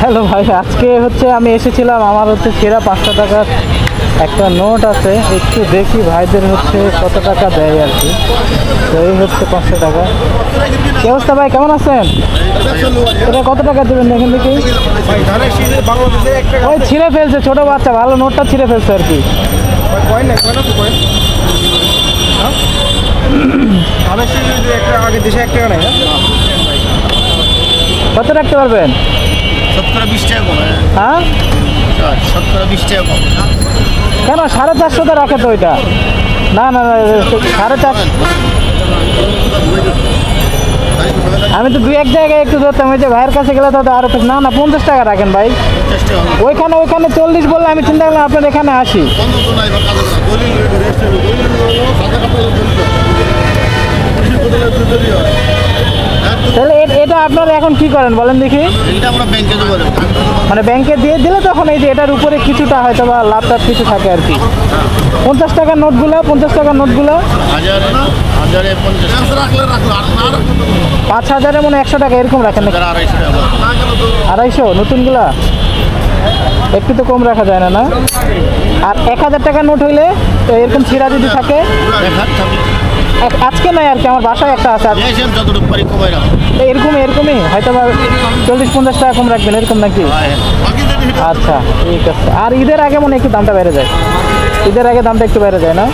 Hello ভাই আজকে হচ্ছে আমি এসেছিলাম আমার হচ্ছে সেরা পাঁচশো টাকার একটা নোট আছে একটু দেখি ভাইদের হচ্ছে কত টাকা দেয় আর কি। তো এই হচ্ছে পাঁচশো টাকা। কি অবস্থা ভাই কেমন আছেন? এটা কত টাকা দেবেন এখান থেকে ওই ছিঁড়ে ফেলছে ছোট বাচ্চা ভালো নোটটা ছিঁড়ে ফেলছে আর কি। কত রাখতে পারবেন? শতকরা বিশ টাকা কম হ্যাঁ। শতকরা বিশ টাকা কম। কেন সাড়ে চারশোতে রাখে তো ওইটা? না না না সাড়ে চারশো আমি তো দুই এক জায়গায় একটু ধরতাম ওই যে ভাইয়ের কাছে গেলে তো আরও না না পঞ্চাশ টাকা রাখেন ভাই। ওইখানে ওইখানে চল্লিশ বললে আমি চিন্তা করলাম আপনার এখানে আসি। তাহলে এটা আপনারা এখন কি করেন বলেন দেখি? মানে ব্যাংকে দিয়ে দিলে তখন এই যে এটার উপরে কিছুটা হয়তো বা লাভ টাভ কিছু থাকে আর কি। পঞ্চাশ টাকার নোটগুলো পঞ্চাশ টাকার নোটগুলো? হাজার হাজারে পঞ্চাশ। পাঁচ হাজারে মনে একশো টাকা এরকম রাখেন? আড়াইশো নতুনগুলা? একটু তো কম রাখা যায় না না? আর এক হাজার টাকার নোট হইলে তো এরকম ছিঁড়া যদি থাকে। আজকে নয় আর কি আমার বাসায় একটা আছে। এরকম এরকমই হয়তো বা চল্লিশ পঞ্চাশ টাকা কম রাখবেন এরকম নাকি? আচ্ছা ঠিক আছে। আর ঈদের আগে মনে একটু দামটা বেড়ে যায়। ঈদের আগে দামটা একটু বেড়ে যায় না?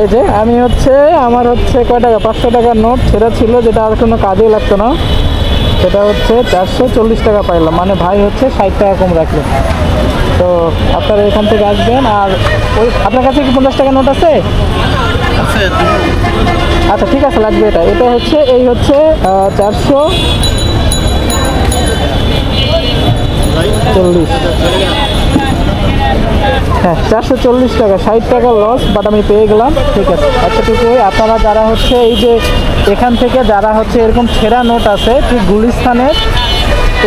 এই যে আমি হচ্ছে আমার হচ্ছে কয় টাকা? পাঁচশো টাকার নোট সেটা ছিল যেটা আর কোনো কাজেই লাগতো না। সেটা হচ্ছে চারশো চল্লিশ টাকা পাইলাম। মানে ভাই হচ্ছে ষাট টাকা কম রাখল। তো আপনারা এখান থেকে আসবেন আর ওই আপনার কাছে কি পঞ্চাশ টাকা নোট আছে? আছে আচ্ছা ঠিক আছে, লাগবে এটা। এটা হচ্ছে, এই হচ্ছে চারশো চল্লিশ। হ্যাঁ চারশো চল্লিশ টাকা, ষাট টাকা লস বাট আমি পেয়ে গেলাম, ঠিক আছে। এতটুকুই। আপনারা যারা হচ্ছে, এই যে এখান থেকে যারা হচ্ছে, এরকম ছেঁড়া নোট আছে, ঠিক গুলিস্তানের,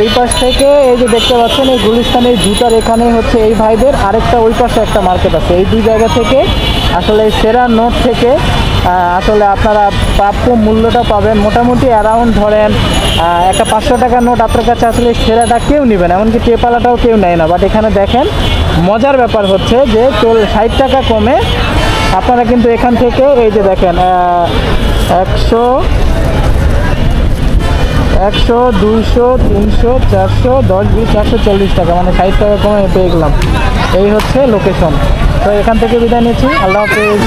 এই পাশ থেকে, এই যে দেখতে পাচ্ছেন, এই গুলিস্তানের জুতার এখানে হচ্ছে, এই ভাইদের আরেকটা ওই পাশে একটা মার্কেট আছে। এই দুই জায়গা থেকে আসলে সেরা নোট থেকে আসলে আপনারা প্রাপ্য মূল্যটা পাবেন। মোটামুটি অ্যারাউন্ড ধরেন একটা পাঁচশো টাকার নোট আপনার কাছে আসলে সেরাটা কেউ নেবেন এমনকি টেপালাটাও কেউ নেয় না। বাট এখানে দেখেন, মজার ব্যাপার হচ্ছে যে চল ষাট টাকা কমে আপনারা কিন্তু এখান থেকে এই যে দেখেন একশো একশো, দুইশো, তিনশো, চারশো, দশ, বিশ চারশো চল্লিশ টাকা মানে ষাট টাকা কমে পেয়ে গেলাম। এই হচ্ছে লোকেশন তো এখান থেকে বিদায় নিচ্ছি। আল্লাহ হাফিজ।